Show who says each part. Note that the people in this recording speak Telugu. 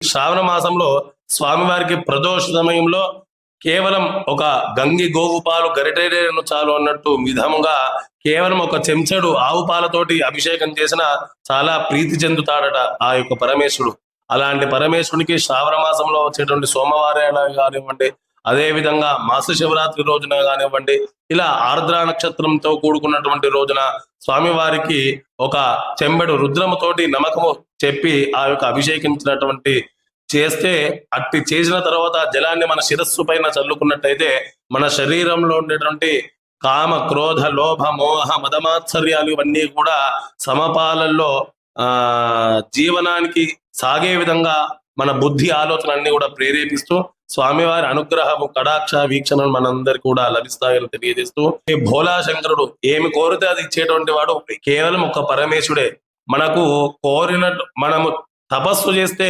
Speaker 1: శ్రావణ మాసంలో స్వామివారికి ప్రదోష సమయంలో కేవలం ఒక గంగి గోవు పాలు గరిటేరేను చాలు అన్నట్టు విధముగా కేవలం ఒక చెంచడు ఆవు పాలతోటి అభిషేకం చేసిన చాలా ప్రీతి చెందుతాడట ఆ యొక్క పరమేశ్వరుడు. అలాంటి పరమేశ్వరునికి శ్రావణ మాసంలో వచ్చేటువంటి సోమవారం కానివ్వండి అదే విధంగా మాస శివరాత్రి రోజున కానివ్వండి ఇలా ఆర్ద్ర నక్షత్రంతో కూడుకున్నటువంటి రోజున స్వామివారికి ఒక చెంబెడు రుద్రముతోటి నమ్మకము చెప్పి ఆ యొక్క అభిషేకించినటువంటి చేస్తే అట్టి చేసిన తర్వాత ఆ జలాన్ని మన శిరస్సు పైన చల్లుకున్నట్టయితే మన శరీరంలో ఉండేటువంటి కామ క్రోధ లోభ మోహ మదమాత్సర్యాలు ఇవన్నీ కూడా సమపాలల్లో ఆ జీవనానికి సాగే విధంగా మన బుద్ధి ఆలోచన అన్ని కూడా ప్రేరేపిస్తూ స్వామివారి అనుగ్రహము కడాక్ష వీక్షణ మనందరికి కూడా లభిస్తాయని తెలియజేస్తూ ఈ భోలా శంకరుడు ఏమి కోరితే అది ఇచ్చేటువంటి వాడు కేవలం ఒక పరమేశుడే మనకు కోరినట్టు మనము తపస్సు చేస్తే